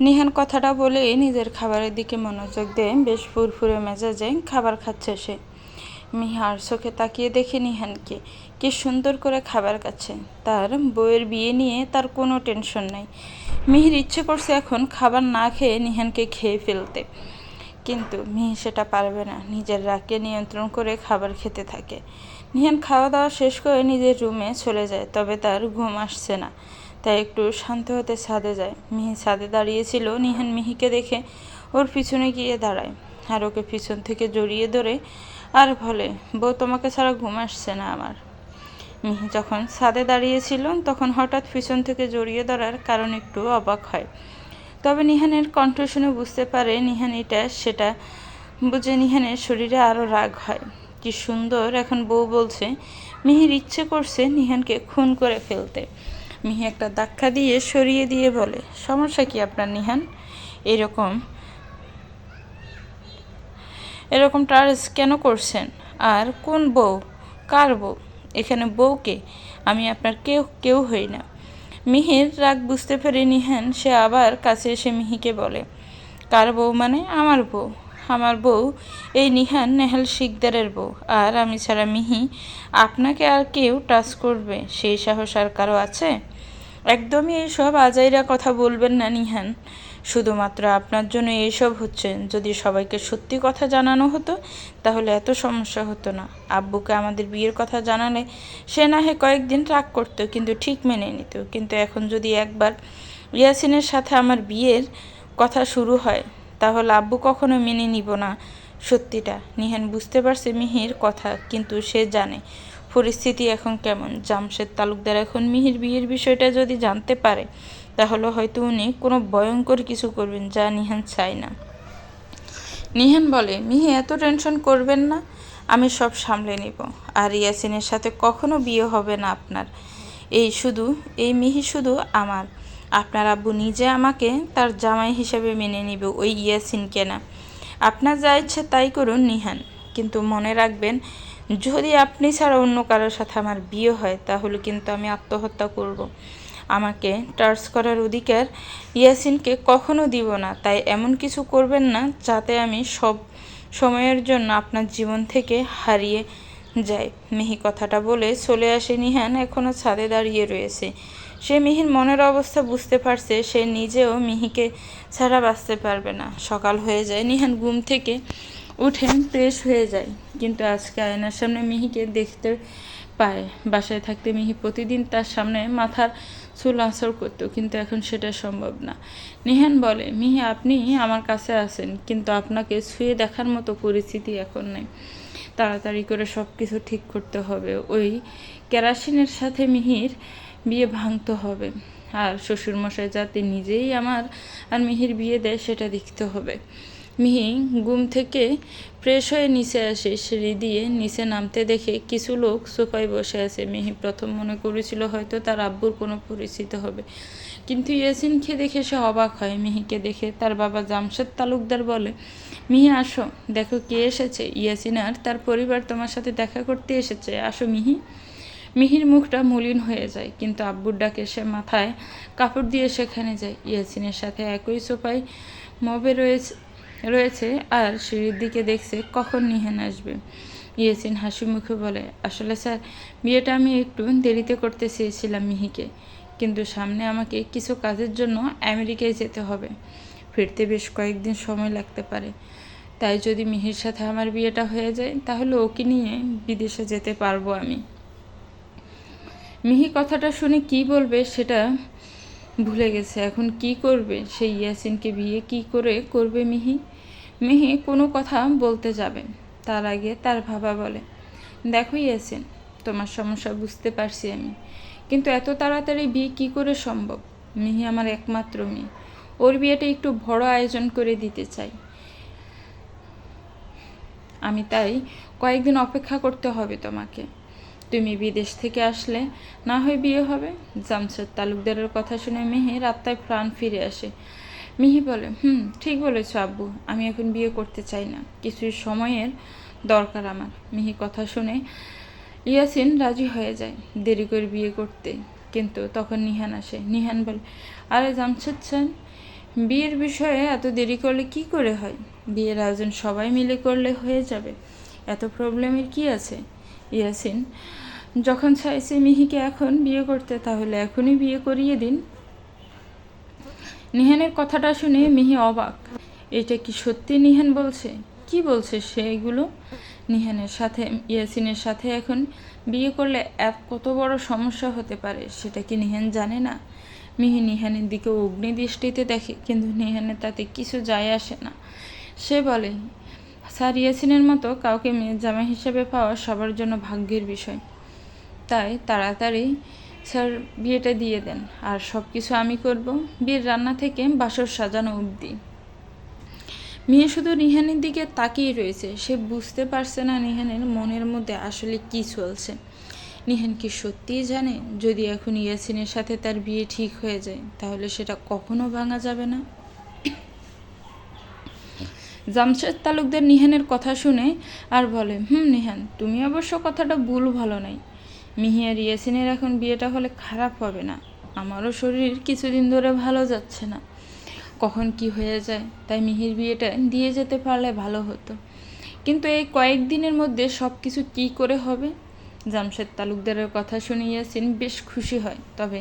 নিহান কথাটা বলে নিজের খাবারের দিকে মনোযোগ দেয়। বেশ ফুরফুরে মেজাজে খাবার খাচ্ছে সে। মিহার চোখে তাকিয়ে দেখে নিহানকে, কি সুন্দর করে খাবার খাচ্ছে। তার বউয়ের বিয়ে নিয়ে তার কোনো টেনশন নেই। মিহির ইচ্ছে করছে এখন খাবার না খেয়ে নিহানকে খেয়ে ফেলতে। কিন্তু মিহি সেটা পারবে না। নিজের রাগকে নিয়ন্ত্রণ করে খাবার খেতে থাকে। নিহান খাওয়া দাওয়া শেষ করে নিজের রুমে চলে যায়, তবে তার ঘুম আসছে না। তাই একটু শান্ত হতে ছাদে যায়। মিহি ছাদে দাঁড়িয়েছিল, নিহান মিহিকে দেখে। ওর পিছনে গিয়ে দাঁড়ায় আর ওকে পিছন থেকে জড়িয়ে ধরে আর বলে, বউ, তোমাকে ছাড়া ঘুম আসছে না আমার। মিহি যখন ছাদে দাঁড়িয়েছিল, তখন হঠাৎ পিছন থেকে জড়িয়ে ধরার কারণ একটু অবাক হয়। তবে নিহানের কণ্ঠ শুনে বুঝতে পারে নিহান এটা, সেটা বুঝে নিহানের শরীরে আরও রাগ হয়। কি সুন্দর, এখন বউ বলছে, মিহির ইচ্ছে করছে নিহানকে খুন করে ফেলতে। মিহি একটা ধাক্কা দিয়ে সরিয়ে দিয়ে বলে, সমস্যা কি আপনার, নিহান? এরকম এরকম টার্স কেন করছেন? আর কোন বউ? কার বউ? এখানে বউকে আমি আপনার কেউ কেউ হই না। মিহির রাগ বুঝতে পেরে নিহান, সে আবার কাছে এসে মিহিকে বলে, কার বউ মানে? আমার বউ। আমার বউ এই নিহান নেহাল শিকদারের বউ। আর আমি ছাড়া মিহি আপনাকে আর কেউ টাচ করবে? সেই সাহস আর কারও আছে? একদমই এইসব আজাইরা কথা বলবেন না, নিহান। শুধুমাত্র আপনার জন্য এইসব হচ্ছে। যদি সবাইকে সত্যি কথা জানানো হতো, তাহলে এত সমস্যা হতো না। আব্বুকে আমাদের বিয়ের কথা জানালে সে না হয় কয়েকদিন রাগ করতো, কিন্তু ঠিক মেনে নিত। কিন্তু এখন যদি একবার ইয়াসিনের সাথে আমার বিয়ের কথা শুরু হয়, তাহলে আব্বু কখনো মেনে নিব না। সত্যিটা, নিহান বুঝতে পারছে মিহির কথা, কিন্তু সে জানে। পরিস্থিতি এখন কেমন? জামশেদ তালুকদার এখন মিহির বিয়ের বিষয়টা যদি জানতে পারে, তাহলে হয়তো উনি কোনো ভয়ঙ্কর কিছু করবেন যা নিহান চায় না। নিহান বলে, মিহি, এত টেনশন করবেন না, আমি সব সামলে নিব। আর ইয়াসিনের সাথে কখনো বিয়ে হবে না আপনার। এই শুধু, এই মিহি শুধু আমার। আপনার আব্বু নিজে আমাকে তার জামাই হিসেবে মেনে নিবে, ওই ইয়াসিনকে না। আপনার যা ইচ্ছে তাই করুন, নিহান। কিন্তু মনে রাখবেন যদি আপনি ছাড়া অন্য কারোর সাথে আমার বিয়ে হয়, তাহলে কিন্তু আমি আত্মহত্যা করব। আমাকে টার্চ করার অধিকার ইয়াসিনকে কখনো দিব না। তাই এমন কিছু করবেন না যাতে আমি সব সময়ের জন্য আপনার জীবন থেকে হারিয়ে যাই। মিহি কথাটা বলে চলে আসে নিহান এখনও ছাদে দাঁড়িয়ে রয়েছে। সে মিহির মনের অবস্থা বুঝতে পারছে, সে নিজেও মিহিকে ছাড়া বাঁচতে পারবে না। সকাল হয়ে যায়, নিহান ঘুম থেকে উঠে ফ্রেশ হয়ে যায়। কিন্তু আজকে আয়নার সামনে মিহিকে দেখতে পায়। বাসায় থাকতে মিহি প্রতিদিন তার সামনে মাথার চুল আঁচড় করতো, কিন্তু এখন সেটা সম্ভব না। নিহান বলে, মিহি, আপনি আমার কাছে আছেন, কিন্তু আপনাকে ছুঁয়ে দেখার মতো পরিস্থিতি এখন নেই। তাড়াতাড়ি করে সব কিছু ঠিক করতে হবে। ওই কেরাসিনের সাথে মিহির বিয়ে ভাঙতে হবে। আর শ্বশুরমশাই যাতে নিজেই আমার আর মিহির বিয়ে দেয়, সেটা দেখতে হবে। মিহি ঘুম থেকে ফ্রেশ হয়ে নিচে আসে। সিঁড়ি দিয়ে নিচে নামতে দেখে কিছু লোক সোফায় বসে আছে। মিহি প্রথম মনে করেছিল হয়তো তার আব্বুর কোনো পরিচিত হবে। কিন্তু ইয়াসিনকে দেখে সে অবাক হয়। মিহিকে দেখে তার বাবা জামশেদ তালুকদার বলে, মিহি, আসো। দেখো কে এসেছে। ইয়াসিন আর তার পরিবার তোমার সাথে দেখা করতে এসেছে। আসো মিহি। মিহির মুখটা মলিন হয়ে যায়, কিন্তু আব্বুর ডাকে সে মাথায় কাপড় দিয়ে সেখানে যায়। ইয়াসিনের সাথে একই সোফায় মবে রয়েছে রয়েছে আর সিঁড়ির দিকে দেখছে কখন নিহান আসবে। ইয়েসিন হাসি মুখে বলে, আসলে স্যার, বিয়েটা আমি একটু দেরিতে করতে চেয়েছিলাম মিহিকে, কিন্তু সামনে আমাকে কিছু কাজের জন্য আমেরিকায় যেতে হবে। ফিরতে বেশ কয়েকদিন সময় লাগতে পারে। তাই যদি মিহির সাথে আমার বিয়েটা হয়ে যায়, তাহলে ওকে নিয়ে বিদেশে যেতে পারব আমি। মিহি কথাটা শুনে কি বলবে সেটা ভুলে গেছে। এখন কি করবে? সেই ইয়াসিনকে বিয়ে কি করে করবে মিহি? মিহি কোনো কথা বলতে যাবে। তার আগে তার ভাবা বলে, দেখো ইয়াসিন, তোমার সমস্যা বুঝতে পারছি আমি। কিন্তু এত তাড়াতাড়ি বিয়ে কি করে সম্ভব? মিহি আমার একমাত্র মেয়ে। ওর বিয়েটা একটু বড় আয়োজন করে দিতে চাই। আমি তাই কয়েকদিন অপেক্ষা করতে হবে তোমাকে। তুমি বিদেশ থেকে আসলে না হয় বিয়ে হবে? জামশেদ তালুকদারের কথা শুনে মেহে রাত্তায় প্রাণ ফিরে আসে। মিহি বলে, হুম, ঠিক বলেছ আব্বু, আমি এখন বিয়ে করতে চাই না। কিছু সময়ের দরকার আমার। মিহি কথা শুনে ইয়াসিন রাজি হয়ে যায়, দেরি করে বিয়ে করতে। কিন্তু তখন নিহান আসে। নিহান বলে, আরে জামশেদ বিয়ের বিষয়ে এত দেরি করলে কি করে হয়? বিয়ের আয়োজন সবাই মিলে করলে হয়ে যাবে। এত প্রবলেমের কি আছে? ইয়াসিন, যখন চাইছে মিহিকে এখন বিয়ে করতে, তাহলে এখনই বিয়ে করিয়ে দিন। নিহানের কথাটা শুনে মিহি অবাক। এটা কি সত্যি নিহান বলছে? কি বলছে সে এগুলো? নিহানের সাথে, ইয়াসিনের সাথে এখন বিয়ে করলে এক কত বড় সমস্যা হতে পারে, সেটা কি নিহান জানে না? মিহি নিহানের দিকে অগ্নি দৃষ্টিতে দেখে, কিন্তু নিহানের তাতে কিছু যায় আসে না। সে বলে, স্যার, ইয়াসিনের মতো কাউকে মেয়ের জামাই হিসেবে পাওয়া সবার জন্য ভাগ্যের বিষয়। তাই তাড়াতাড়ি স্যার, বিয়েটা দিয়ে দেন। আর সব কিছু আমি করব। বিয়ের রান্না থেকে বাসর সাজানো অবধি। মেয়ে শুধু নিহানের দিকে তাকিয়ে রয়েছে। সে বুঝতে পারছে না নিহানের মনের মধ্যে আসলে কি চলছে। নিহান কি সত্যিই জানে? যদি এখন ইয়াসিনের সাথে তার বিয়ে ঠিক হয়ে যায়, তাহলে সেটা কখনো ভাঙা যাবে না। জামশেদ তালুকদার নিহানের কথা শুনে আর বলে, হুম নিহান তুমি অবশ্য কথাটা ভুল ভালো নাই। মিহি আর ইয়াসিনের এখন বিয়েটা হলে খারাপ হবে না। আমারও শরীর কিছুদিন ধরে ভালো যাচ্ছে না। কখন কি হয়ে যায়, তাই মিহির বিয়েটা দিয়ে যেতে পারলে ভালো হতো। কিন্তু এই কয়েকদিনের মধ্যে সব কিছু কী করে হবে? জামশেদ তালুকদারের কথা শুনে ইয়াসিন বেশ খুশি হয়। তবে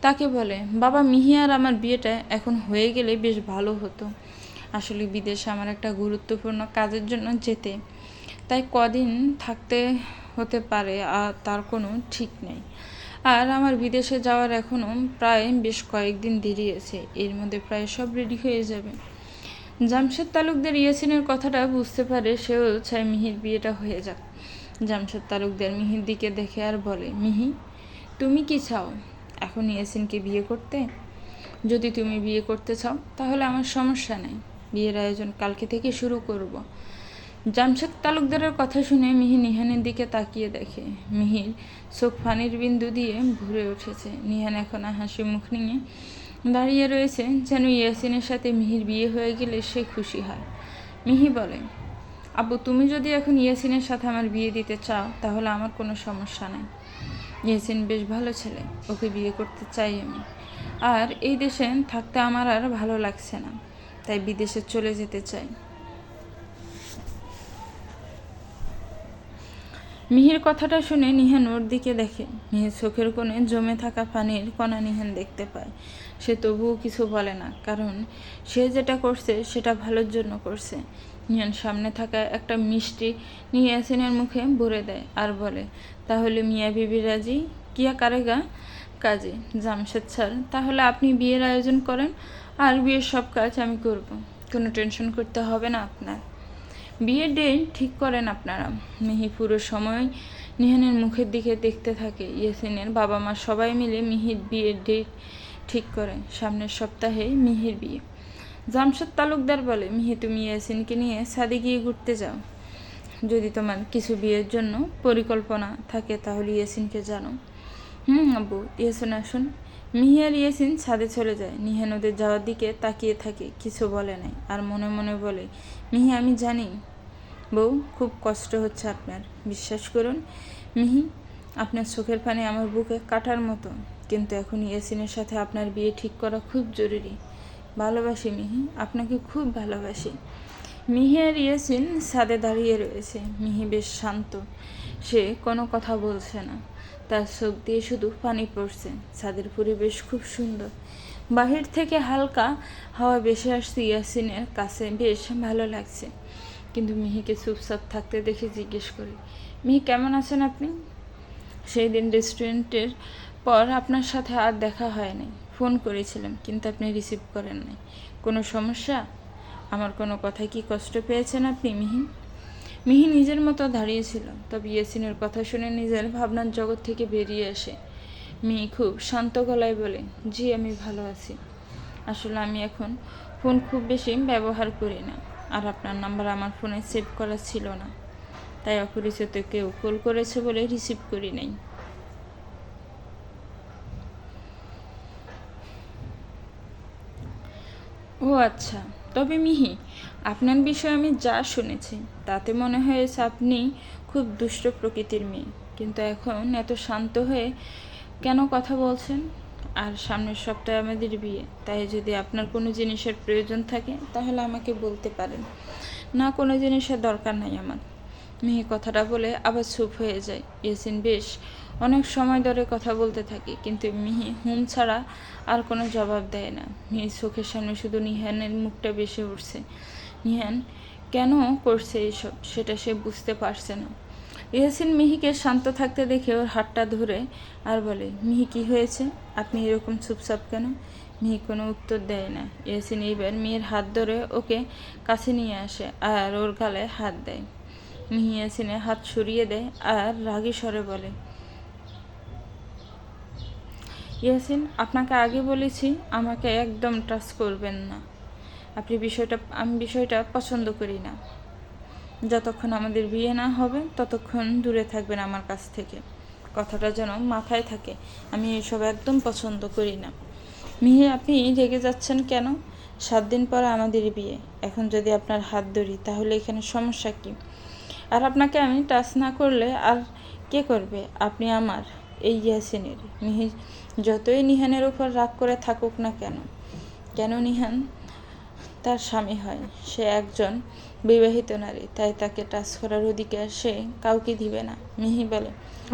তাকে বলে, বাবা মিহি আর আমার বিয়েটা এখন হয়ে গেলে বেশ ভালো হতো। আসলে বিদেশে আমার একটা গুরুত্বপূর্ণ কাজের জন্য যেতে। তাই কদিন থাকতে হতে পারে, আর তার কোনো ঠিক নেই। আর আমার বিদেশে যাওয়ার এখনও প্রায় বেশ কয়েকদিন দেরি আছে, এর মধ্যে প্রায় সব রেডি হয়ে যাবে। জামশেদ তালুকদের ইয়াসিনের কথাটা বুঝতে পারে, সেও চায় মিহির বিয়েটা হয়ে যাক। জামশেদ তালুকদের মিহির দিকে দেখে আর বলে, মিহি, তুমি কি চাও? এখন ইয়াসিনকে বিয়ে করতে? যদি তুমি বিয়ে করতে চাও, তাহলে আমার সমস্যা নেই। বিয়ের আয়োজন কালকে থেকে শুরু করব। জামশেদ তালুকদারের কথা শুনে মিহি নিহানের দিকে তাকিয়ে দেখে। মিহির চোখ পানির বিন্দু দিয়ে ভরে উঠেছে। নিহান এখন হাসি মুখ নিয়ে দাঁড়িয়ে রয়েছে, যেন ইয়াসিনের সাথে মিহির বিয়ে হয়ে গেলে সে খুশি হয়। মিহি বলে, আব্বু, তুমি যদি এখন ইয়াসিনের সাথে আমার বিয়ে দিতে চাও, তাহলে আমার কোনো সমস্যা নাই। ইয়াসিন বেশ ভালো ছেলে, ওকে বিয়ে করতে চাই আমি। আর এই দেশে থাকতে আমার আর ভালো লাগছে না, তাই বিদেশে চলে যেতে চাই। মিহির কথাটা শুনে নিহান ওর দিকে দেখে। মিহির চোখের কোণে জমে থাকা পানির কণা নিহান দেখতে পায়। সে তবুও কিছু বলে না, কারণ সে যেটা করছে সেটা ভালোর জন্য করছে। নিহান সামনে থাকা একটা মিষ্টি নিয়ে মুখে ভরে দেয় আর বলে, তাহলে মিয়া বিবি রাজি? কিয়া কারেগা? কাজে, জামশেদ স্যার, তাহলে আপনি বিয়ের আয়োজন করেন, আর বিয়ের সব কাজ আমি করব। কোনো টেনশন করতে হবে না আপনার। বিয়ের ডেট ঠিক করেন আপনারা। মিহি পুরো সময় নিহানের মুখের দিকে দেখতে থাকে। ইয়াসিনের বাবা মা সবাই মিলে মিহির বিয়ের ডেট ঠিক করে সামনের সপ্তাহে মিহির বিয়ে। জামশেদ তালুকদার বলে, মিহি, তুমি ইয়াসিনকে নিয়ে সাদে গিয়ে ঘুরতে যাও। যদি তোমার কিছু বিয়ের জন্য পরিকল্পনা থাকে, তাহলে ইয়াসিনকে জানো। হুম, আব্বু, ইয়াসিন, আসুন। মিহি আর ইয়াসিন ছাদে চলে যায়। নিহান ওদের যাওয়ার দিকে তাকিয়ে থাকে, কিছু বলে নাই। আর মনে মনে বলে মিহি, আমি জানি। বউ, খুব কষ্ট হচ্ছে আপনার। বিশ্বাস করুন, মিহি, আপনার চোখের পানি আমার বুকে কাটার মতো। কিন্তু এখন ইয়াসিনের সাথে আপনার বিয়ে ঠিক করা খুব জরুরি। ভালোবাসি, মিহি, আপনাকে খুব ভালোবাসি। মিহি আর ইয়াসিন ছাদে দাঁড়িয়ে রয়েছে। মিহি বেশ শান্ত। সে কোনো কথা বলছে না। তার চোখ দিয়ে শুধু পানি পড়ছে। ছাদের পরিবেশ খুব সুন্দর। বাহির থেকে হালকা হাওয়া বেশি আসছে ইয়াসিনের কাছে। বেশ ভালো লাগছে। কিন্তু মিহিকে চুপচাপ থাকতে দেখে জিজ্ঞেস করি, মিহি, কেমন আছেন আপনি? সেই দিন রেস্টুরেন্টের পর আপনার সাথে আর দেখা হয়নি ফোন করেছিলাম, কিন্তু আপনি রিসিভ করেন নাই। কোনো সমস্যা? আমার কোনো কথায় কি কষ্ট পেয়েছেন আপনি, মিহি? মিহি নিজের মতো দাঁড়িয়েছিল তবে ইয়াসিনের কথা শুনে নিজের ভাবনার জগৎ থেকে বেরিয়ে আসে। মিহি খুব শান্ত গলায় বলে, জি, আমি ভালো আছি। আসলে আমি এখন ফোন খুব বেশি ব্যবহার করি না আর আপনার নাম্বার আমার ফোনে সেভ করা ছিল না। তাই অপরিচিত কেউ কল করেছে বলে রিসিভ করি নাই। ও আচ্ছা তবে মিহি, আপনার বিষয়ে আমি যা শুনেছি, তাতে মনে হয়েছে আপনি খুব দুষ্ট প্রকৃতির মেয়ে। কিন্তু এখন এত শান্ত হয়ে কেন কথা বলছেন? আর সামনের সপ্তাহে আমাদের বিয়ে, তাই যদি আপনার কোনো জিনিসের প্রয়োজন থাকে, তাহলে আমাকে বলতে পারেন। না, কোনো জিনিসের দরকার নাই আমার। মিহি কথাটা বলে আবার চুপ হয়ে যায় ইয়াসিন, বেশ, অনেক সময় ধরে কথা বলতে থাকে, কিন্তু মিহি হুম ছাড়া আর কোনো জবাব দেয় না। মিহি চোখের সামনে শুধু নিহানের মুখটা বেশি উঠছে। নিহান, কেন করছে এইসব? সেটা সে বুঝতে পারছে না। ইয়াসিন মিহিকে শান্ত থাকতে দেখে ওর হাতটা ধরে আর বলে, মিহি, কি হয়েছে? আপনি এরকম চুপচাপ কেন? মিহি কোনো উত্তর দেয় না। ইয়াসিন এইবার মেয়ের হাত ধরে ওকে কাছে নিয়ে আসে আর ওর গালে হাত দেয়। মিহি ইয়াসিনের হাত সরিয়ে দেয় আর রাগী স্বরে বলে ইয়াসিন আপনাকে আগে বলেছি আমাকে একদম টাচ করবেন না। আপনি বিষয়টা, আমি বিষয়টা পছন্দ করি না। যতক্ষণ আমাদের বিয়ে না হবে, ততক্ষণ দূরে থাকবেন আমার কাছ থেকে। কথাটা যেন মাথায় থাকে, আমি এসব একদম পছন্দ করি না। মিহি আপনি রেগে যাচ্ছেন কেন? সাত দিন পরে আমাদের বিয়ে। এখন যদি আপনার হাত ধরি, তাহলে এখানে সমস্যা কি? আর আপনাকে আমি টাচ না করলে আর কে করবে? আপনি আমার, এই ইয়াসিনের। মিহি যতই নিহানের উপর রাগ করে থাকুক না কেন। কেন নিহান? তার স্বামী হয়। সে একজন বিবাহিত নারী, তাই তাকে টাচ করার অধিকার সে কাউকে দিবে না। মিহি বলে,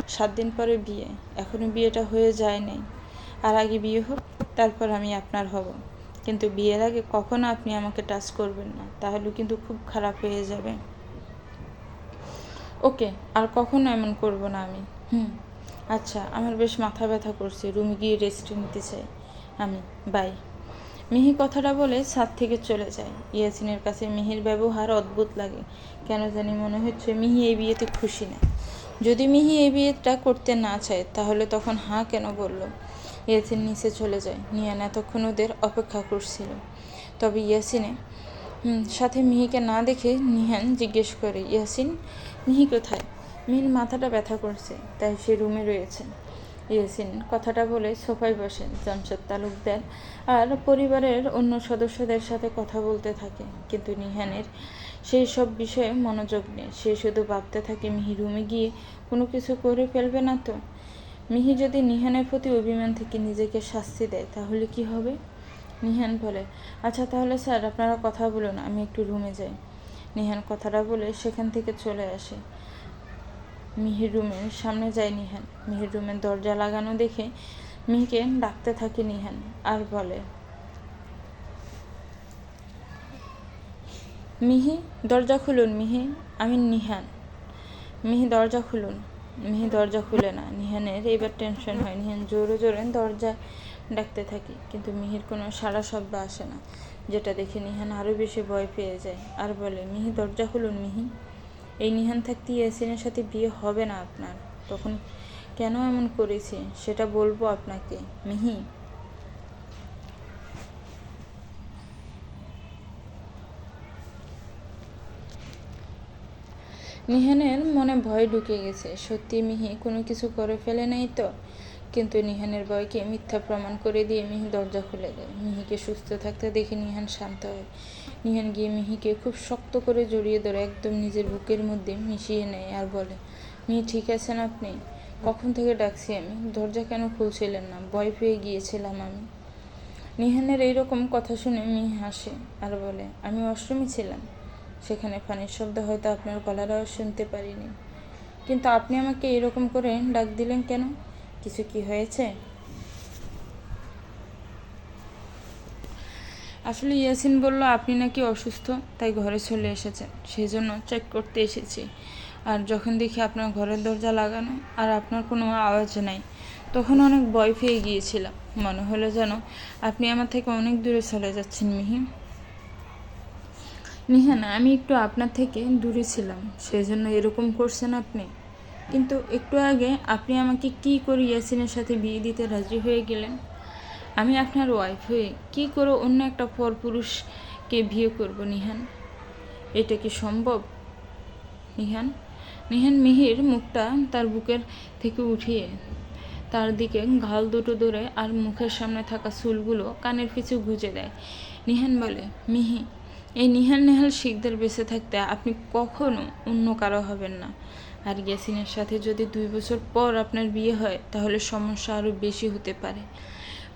সাত দিন পরে বিয়ে। এখনও বিয়েটা হয়ে যায় নাই। আর আগে বিয়ে হোক, তারপর আমি আপনার হব। কিন্তু বিয়ের আগে কখনো আপনি আমাকে টাচ করবেন না, তাহলে কিন্তু খুব খারাপ হয়ে যাবে। ওকে, আর কখনো এমন করব না আমি। হুম আচ্ছা আমার বেশ মাথা ব্যথা করছে। রুমে গিয়ে রেস্ট নিতে চাই। আমি বাই মিহি কথাটা বলে ছাদ থেকে চলে যায়। ইয়াসিনের কাছে মিহির ব্যবহার অদ্ভুত লাগে। কেন জানি মনে হচ্ছে মিহি এই বিয়েতে খুশি না। যদি মিহি এই বিয়েটা করতে না চায়, তাহলে তখন হাঁ কেন বলল? ইয়াসিন নিচে চলে যায়। নিয়ান এতক্ষণ ওদের অপেক্ষা করছিল। তবে ইয়াসিনে সাথে মিহিকে না দেখে নিহান জিজ্ঞেস করে, ইয়াসিন, মিহি কোথায়? মিহির মাথাটা ব্যথা করছে, তাই সে রুমে রয়েছে। ইয়াসিন, কথাটা বলে সোফায় বসেন জামশেদ তালুকদার আর পরিবারের অন্য সদস্যদের সাথে কথা বলতে থাকে, কিন্তু নিহানের সেই সব বিষয়ে মনোযোগ নেই। সে শুধু ভাবতে থাকে, মিহি রুমে গিয়ে কোনো কিছু করে ফেলবে না তো? মিহি যদি নিহানের প্রতি অভিমান থেকে নিজেকে শাস্তি দেয়, তাহলে কি হবে? নিহান বলে আচ্ছা তাহলে স্যার, আপনারা কথা বলুন, আমি একটু রুমে যাই। নিহান কথাটা বলে সেখান থেকে চলে আসে। মিহির রুমের সামনে যায় নিহান। মিহির রুমের দরজা লাগানো দেখে মিহিকে ডাকতে থাকে নিহান আর বলে, মিহি, দরজা খুলুন মিহি, আমি নিহান। মিহি, দরজা খুলুন। মিহি, দরজা খুলে না। নিহানের এবার টেনশন হয়। নিহান জোরে জোরে দরজা ডাকতে থাকি, কিন্তু মিহির কোনো সারা শব্দ আসে না, যেটা দেখে নিহান আরও বেশি ভয় পেয়ে যায় আর বলে, মিহি, দরজা খুলুন মিহি। এই নিহান থাকতে ইয়াসিনের সাথে বিয়ে হবে না আপনার। তখন কেন এমন করেছে, সেটা বলব আপনাকে। মিহি। নিহানের মনে ভয় ঢুকে গেছে। সত্যি মিহি, কোনো কিছু করে ফেলে নাই তো? কিন্তু নিহানের বয়কে মিথ্যা প্রমাণ করে দিয়ে মিহি দরজা খুলে দেয়। মিহিকে সুস্থ থাকতে দেখে নিহান শান্ত হয়। নিহান গিয়ে মিহিকে খুব শক্ত করে জড়িয়ে ধরে একদম নিজের বুকের মধ্যে মিশিয়ে নেয় আর বলে মিহি ঠিক আছেন আপনি? কখন থেকে ডাকছি আমি? দরজা কেন খুলছিলেন না? ভয় পেয়ে গিয়েছিলাম আমি। নিহানের এইরকম কথা শুনে মিহি হাসে আর বলে, আমি অষ্টমী ছিলাম। সেখানে পানির শব্দ হয়তো আপনার গলার শুনতে পারিনি। কিন্তু আপনি আমাকে এরকম করে ডাক দিলেন কেন? কিছু কি হয়েছে? আসলে ইয়াসিন বলল, আপনি নাকি অসুস্থ, তাই ঘরে চলে এসেছেন। সেই জন্য চেক করতে এসেছি। আর যখন দেখি আপনার ঘরের দরজা লাগানো আর আপনার কোনো আওয়াজ নাই, তখন অনেক ভয় পেয়ে গিয়েছিলাম। মনে হলো যেন আপনি আমার থেকে অনেক দূরে চলে যাচ্ছেন মিহিম নিহান আমি একটু আপনার থেকে দূরে ছিলাম। সেই জন্য এরকম করছেন আপনি। কিন্তু একটু আগে আপনি আমাকে কি করে ইয়াসিনের সাথে বিয়ে দিতে রাজি হয়ে গেলেন? আমি আপনার ওয়াইফ হয়ে কি করে অন্য একটা পরপুরুষকে বিয়ে করব, নিহান? এটা কি সম্ভব? নিহান? নিহান মিহির মুখটা তার বুকের থেকে উঠিয়ে তার দিকে ঘাল দুটো ধরে আর মুখের সামনে থাকা চুলগুলো কানের পিছু গুজে দেয়। নিহান বলে, মিহি, এই নিহান নেহাল শিখদের বেঁচে থাকতে আপনি কখনো অন্য কারও হবেন না। আর ইয়াসিনের সাথে যদি দুই বছর পর আপনার বিয়ে হয়, তাহলে সমস্যা আরও বেশি হতে পারে।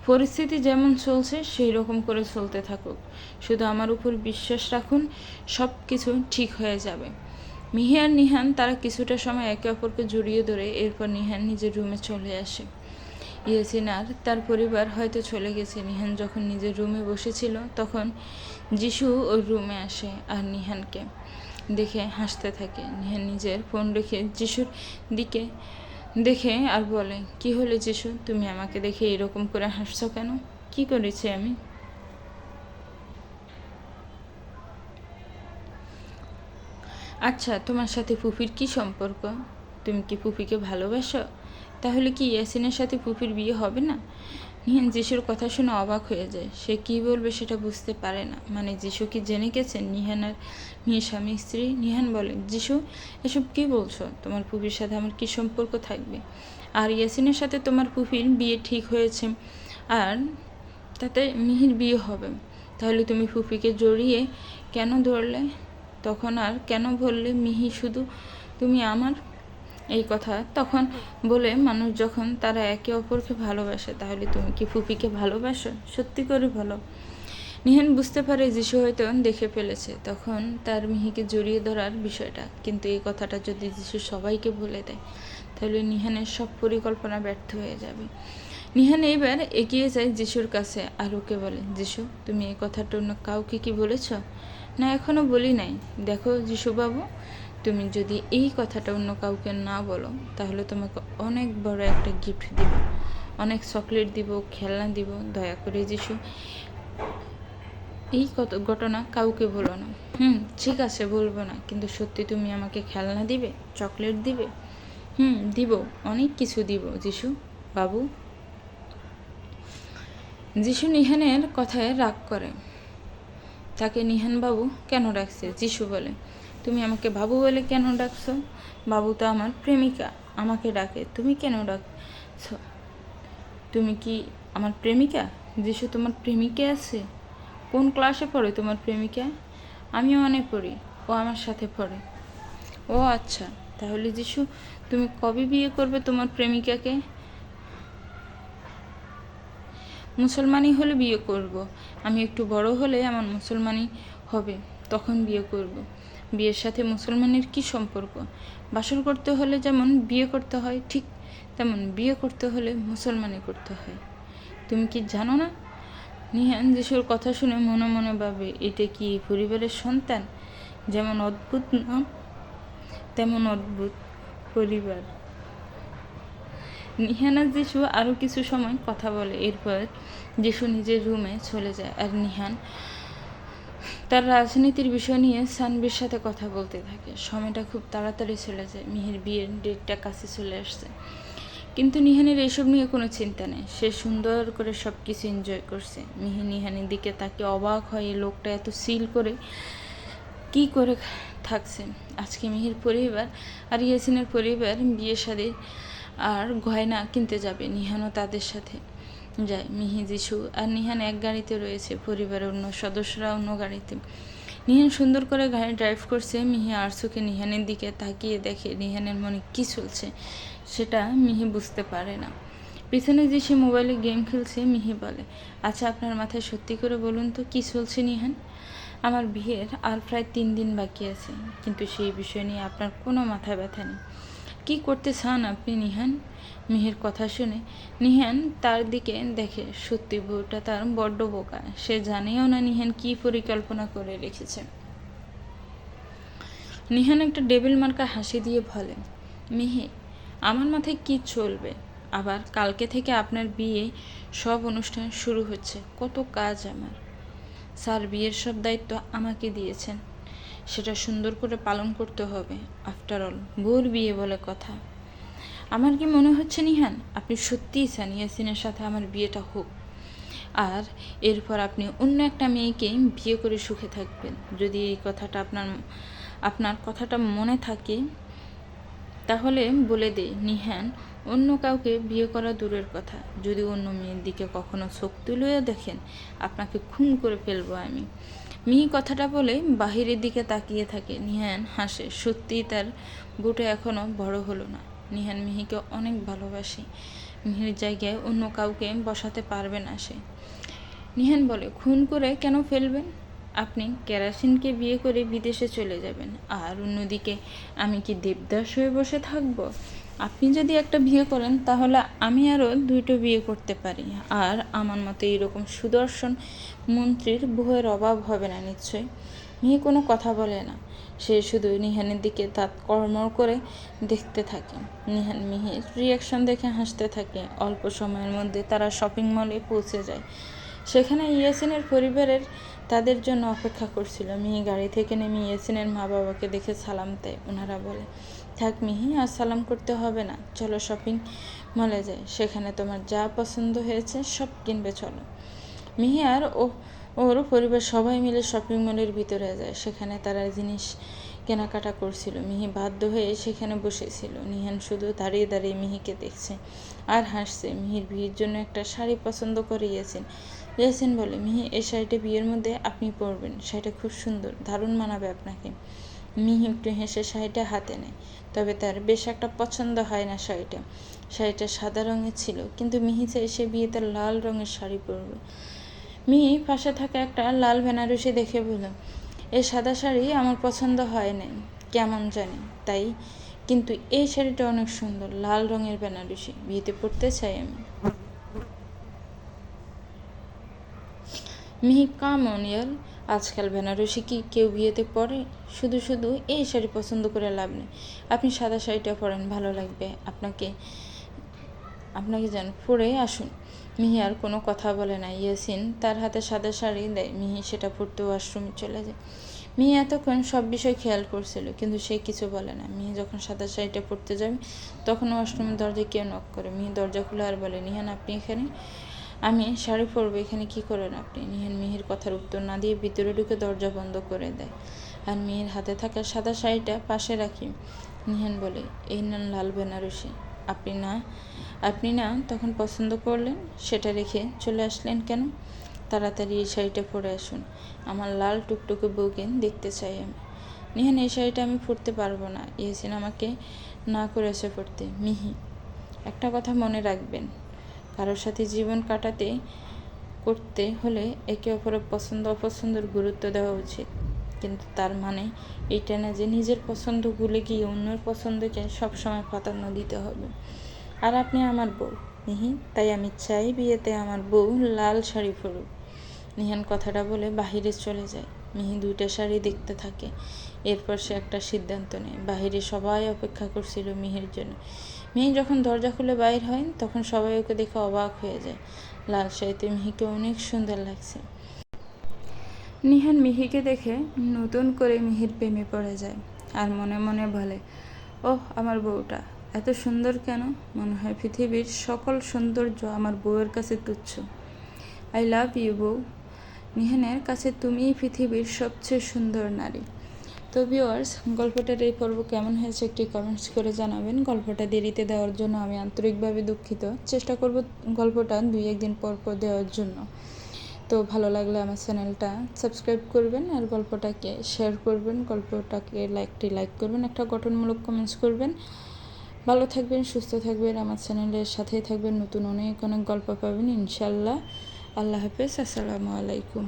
পরিস্থিতি যেমন চলছে, সেই রকম করে চলতে থাকুক। শুধু আমার উপর বিশ্বাস রাখুন সব কিছু ঠিক হয়ে যাবে। মিহি আর নিহান, তারা কিছুটা সময় একে অপরকে জড়িয়ে ধরে এরপর নিহান নিজের রুমে চলে আসে। ইয়াসিন আর তার পরিবার হয়তো চলে গেছে। নিহান যখন নিজের রুমে বসেছিল, তখন যিশু ওই রুমে আসে আর নিহানকে। দেখে হাসতে থাকে। নিজের ফোন রেখে যিশুর দিকে দেখে আর বলে, কি হলো যিশু? তুমি আমাকে দেখে এরকম করে হাসছো কেন? কি করেছি আমি? আচ্ছা তোমার সাথে ফুফির কি সম্পর্ক? তুমি কি ফুফিকে ভালোবাসো? তাহলে কি ইয়াসিনের সাথে ফুফির বিয়ে হবে না? নিহান যিশুর কথা শুনে অবাক হয়ে যায়। সে কি বলবে সেটা বুঝতে পারে না। মানে যিশু কি জেনে গেছেন? নিহান আর মেয়ে স্বামী, স্ত্রী? নিহান বলে, যিশু, এসব কি বলছো? তোমার ফুফির সাথে আমার কি সম্পর্ক থাকবে? আর ইয়াসিনের সাথে তোমার ফুফির বিয়ে ঠিক হয়েছে। আর তাতে মিহির বিয়ে হবে। তাহলে তুমি ফুফিকে জড়িয়ে কেন ধরলে? তখন আর কেন বললে, মিহি, শুধু তুমি আমার এই কথা। তখন বলে, মানুষ যখন তারা একে অপরকে ভালোবাসে, তাহলে তুমি কি ফুপিকে ভালোবাসো? সত্যি করে ভালো নিহান বুঝতে পারে যিশু হয়তো দেখে ফেলেছে। তখন তার মিহিকে জড়িয়ে ধরার বিষয়টা। কিন্তু এই কথাটা যদি যিশু সবাইকে বলে দেয়, তাহলে নিহানের সব পরিকল্পনা ব্যর্থ হয়ে যাবে। নিহান এইবার এগিয়ে যায় যিশুর কাছে। আর ওকে বলে, যিশু, তুমি এই কথাটা অন্য কাউকে কি বলেছ? না, এখনও বলি নাই। দেখো, যিশুবাবু তুমি যদি এই কথাটা অন্য কাউকে না বলো, তাহলে তোমাকে অনেক বড় একটা গিফট দিব। অনেক চকলেট দিব, খেলনা দিব, দয়া করে যিশু, এই কত ঘটনা কাউকে বলো না। হুম, ঠিক আছে, বলব না, কিন্তু সত্যি তুমি আমাকে খেলনা দিবে চকলেট দিবে? হুম, দিব, অনেক কিছু দিব, যিশু, বাবু। যিশু নিহানের কথায় রাগ করে। তাকে নিহান বাবু কেন ডাকছে যিশু বলে তুমি আমাকে বাবু বলে কেন ডাকছো? বাবু তো আমার প্রেমিকা, আমাকে ডাকে। তুমি কেন ডাকছ? তুমি কি আমার প্রেমিকা? যিশু তোমার প্রেমিকা আছে? কোন ক্লাসে পড়ে তোমার প্রেমিকা? আমিও অনেক পড়ি, ও আমার সাথে পড়ে। ও আচ্ছা তাহলে যিশু, তুমি কবে বিয়ে করবে তোমার প্রেমিকাকে? মুসলমানই হলে বিয়ে করব। আমি একটু বড় হলে আমার মুসলমানই হবে, তখন বিয়ে করব। বিয়ের সাথে মুসলমানের কি সম্পর্ক? বাসর করতে হলে যেমন বিয়ে করতে হয়, ঠিক তেমন বিয়ে করতে হলে মুসলমানই করতে হয়। তুমি কি জানো না? নিহান যিশুর কথা শুনে মনে মনে ভাবে, এটা কি পরিবারের সন্তান? যেমন অদ্ভুত নাম তেমন অদ্ভুত পরিবার। নিহান যিশু আরও কিছু সময় কথা বলে, এরপর যিশু নিজের রুমে চলে যায়। আর নিহান তার রাজনীতির বিষয় নিয়ে সানবির সাথে কথা বলতে থাকে। সময়টা খুব তাড়াতাড়ি চলে যায়। মিহির বিয়ের ডেটটা কাছে চলে আসছে। কিন্তু নিহানের এসব নিয়ে কোনো চিন্তা নেই। সে সুন্দর করে সব কিছু এনজয় করছে। মিহি নিহানের দিকে তাকে অবাক হয়। এই লোকটা এত সিল করে কি করে থাকছে? আজকে মিহির পরিবার আর ইয়াসিনের পরিবার বিয়ে শাদী আর গয়না কিনতে যাবে। নিহানও তাদের সাথে যায় মিহি যিশু। আর নিহান এক গাড়িতে রয়েছে, পরিবারের অন্য সদস্যরা অন্য গাড়িতে। নিহান সুন্দর করে গাড়ি ড্রাইভ করছে, মিহি আরসুকে নিহানের দিকে তাকিয়ে দেখে নিহানের মনে কি চলছে সেটা মিহি বুঝতে পারে না। পিছনে যে সে মোবাইলে গেম খেলছে, মিহি বলে আচ্ছা আপনার মাথায় সত্যি করে বলুন তো, কি চলছে নিহান? আমার বিয়ের আর প্রায় তিন দিন বাকি আছে, কিন্তু সেই বিষয় নিয়ে আপনার কোনো মাথা ব্যথা নেই। কী করতে চান আপনি, নিহান? মিহির কথা শুনে নিহান তার দিকে দেখে, সত্যি বউটা তার বড্ড বোকা। সে জানেও না নিহান কি পরিকল্পনা করে রেখেছে। নিহান একটা ডেবিল মার্কা হাসি দিয়ে বলে, মিহি, আমার মাথায় কি চলবে? আবার কালকে থেকে আপনার বিয়ে, সব অনুষ্ঠান শুরু হচ্ছে। কত কাজ আমার। স্যার বিয়ের সব দায়িত্ব আমাকে দিয়েছেন। সেটা সুন্দর করে পালন করতে হবে আফটার অল বোর বিয়ে বলে কথা। আমার কি মনে হচ্ছে নিহান, আপনি সত্যিই চান ইয়াসিনের সাথে আমার বিয়েটা হোক? আর এরপর আপনি অন্য একটা মেয়েকে বিয়ে করে সুখে থাকবেন। যদি এই কথাটা আপনার আপনার কথাটা মনে থাকে, তাহলে বলে দে নিহান, অন্য কাউকে বিয়ে করা দূরের কথা। যদি অন্য মেয়ের দিকে কখনো চোখ তুলেও দেখেন, আপনাকে খুন করে ফেলব আমি। মিহি কথাটা বলে বাহিরের দিকে তাকিয়ে থাকে। নিহান হাসে, সত্যিই তার বুটে এখনও বড় হলো না। নিহান মিহিকে অনেক ভালোবাসে। মিহির জায়গায় অন্য কাউকে বসাতে পারবে না সে। নিহান বলে, খুন করে কেন ফেলবেন? আপনি কেরাসিনকে বিয়ে করে বিদেশে চলে যাবেন। আর অন্যদিকে আমি কি দেবদাস হয়ে বসে থাকব? আপনি যদি একটা বিয়ে করেন, তাহলে আমি আরও দুইটো বিয়ে করতে পারি। আর আমার মতো এরকম সুদর্শন মন্ত্রীর বউয়ের অভাব হবে না নিশ্চয়ই। মেয়ে কোনো কথা বলে না। সে শুধু নিহানের দিকে তাৎ কর্মর করে দেখতে থাকে। নিহান মিহির রিয়াকশন দেখে হাসতে থাকে। অল্প সময়ের মধ্যে তারা শপিং মলে পৌঁছে যায়। সেখানে ইয়াসিনের পরিবারের তাদের জন্য অপেক্ষা করছিল। মিহি গাড়ি থেকে নেমে ইয়াসিনের মা বাবাকে দেখে সালাম দেয়। ওনারা বলে থাক মিহি, আর সালাম করতে হবে না। চলো শপিং মলে যাই। সেখানে তোমার যা পছন্দ হয়েছে সব কিনবে, চলো। মিহি আর ও, ওর পরিবার সবাই মিলে শপিং মলের ভিতরে যায়। সেখানে তারা জিনিস কেনাকাটা করছিল। মিহি বাধ্য হয়ে সেখানে বসেছিল। নিহান শুধু দাঁড়িয়ে দাঁড়িয়ে মিহিকে দেখছে আর হাসছে। মিহির বিয়ের জন্য একটা শাড়ি পছন্দ করে ইয়াসিন ইয়াসিন বলে, মিহি, এই শাড়িটা বিয়ের মধ্যে আপনি পরবেন। শাড়িটা খুব সুন্দর। দারুণ মানাবে আপনাকে। মিহি একটু হেসে শাড়িটা হাতে নেয়। তবে তার বেশ একটা পছন্দ হয় না শাড়িটা। শাড়িটা সাদা রঙের ছিল, কিন্তু মিহি চাই সে বিয়েতে লাল রঙের শাড়ি পরবে। মিহি পাশে থাকা একটা লাল বেনারসি দেখে বলল এই সাদা শাড়ি আমার পছন্দ হয় নাই, কেমন জানি? তাই, কিন্তু এই শাড়িটা অনেক সুন্দর, লাল রঙের বেনারসি, বিয়েতে পরতে চাই আমি। মিহি কাম ইয়ার আজকাল বেনারসি কি কেউ বিয়েতে পরে? শুধু শুধু এই শাড়ি পছন্দ করে লাভ নেই। আপনি সাদা শাড়িটা পরেন, ভালো লাগবে। আপনাকে আপনাকে যেন পরে আসুন। মিহি আর কোনো কথা বলে না। ইয়াসিন তার হাতে সাদা শাড়ি দেয়। মিহি সেটা পরতে ওয়াশরুমে চলে যায়। মিহি এতক্ষণ সব বিষয় খেয়াল করছিল, কিন্তু সে কিছু বলে না। মিহি যখন সাদা শাড়িটা পরতে যাবে, তখন ওয়াশরুমের দরজায় কেউ নক করে। মিহি দরজা খুলে আর বলে, নিহান, আপনি এখানে? আমি শাড়ি পরবো, এখানে কি করেন আপনি? নিহান মিহির কথার উত্তর না দিয়ে ভিতরে ঢুকে দরজা বন্ধ করে দেয়। আর মেয়ের হাতে থাকা সাদা শাড়িটা পাশে রাখি। নিহান বলে, এই নেন লাল বেনারসি। আপনি না আপনি না তখন পছন্দ করলেন? সেটা রেখে চলে আসলেন কেন? তাড়াতাড়ি এই শাড়িটা পরে আসুন। আমার লাল টুকটুকে বউকে দেখতে চাই আমি। নিহান, এই শাড়িটা আমি পরতে পারব না। ইয়েছেন আমাকে না করেছে পড়তে মিহি, একটা কথা মনে রাখবেন। কারোর সাথে জীবন কাটাতে, করতে হলে একে অপরের পছন্দ অপছন্দের গুরুত্ব দেওয়া উচিত। কিন্তু তার মানে এইটা না যে নিজের পছন্দ পছন্দগুলো গিয়ে অন্যের পছন্দকে সবসময় প্রাধান্য দিতে হবে। আর আপনি আমার বউ, মিহি, তাই আমি চাই বিয়েতে আমার বউ লাল শাড়ি পরুক। নিহান কথাটা বলে বাহিরে চলে যায়। মিহি দুইটা শাড়ি দেখতে থাকে। এরপর সে একটা সিদ্ধান্ত নেয়। বাহিরে সবাই অপেক্ষা করছিল মিহির জন্য। মিহি যখন দরজা খুলে বাইর হয়, তখন সবাই ওকে দেখে অবাক হয়ে যায়। লাল শাড়িতে মিহিকে অনেক সুন্দর লাগছে। নিহান মিহিকে দেখে নতুন করে মিহির প্রেমে পড়ে যায় আর মনে মনে বলে, ওহ, আমার বউটা, এত সুন্দর কেন? মনে হয় পৃথিবীর সকল সৌন্দর্য আমার বউয়ের কাছে তুচ্ছ। আই লাভ ইউ বউ। নিহানের কাছে তুমিই পৃথিবীর সবচেয়ে সুন্দর নারী। তো ভিওয়ার্স গল্পটার এই পর্ব কেমন হয়েছে একটি কমেন্টস করে জানাবেন। গল্পটা দেরিতে দেওয়ার জন্য আমি আন্তরিকভাবে দুঃখিত। চেষ্টা করব গল্পটা দুই একদিন পর পর দেওয়ার জন্য। তো ভালো লাগলে আমার চ্যানেলটা সাবস্ক্রাইব করবেন আর গল্পটাকে শেয়ার করবেন। গল্পটাকে লাইকটি লাইক করবেন। একটা গঠনমূলক কমেন্টস করবেন। ভালো থাকবেন, সুস্থ থাকবেন। আমার চ্যানেলের সাথেই থাকবেন। নতুন অনেক অনেক গল্প পাবেন ইনশাল্লাহ আল্লাহ হাফেজ। আসসালামু আলাইকুম।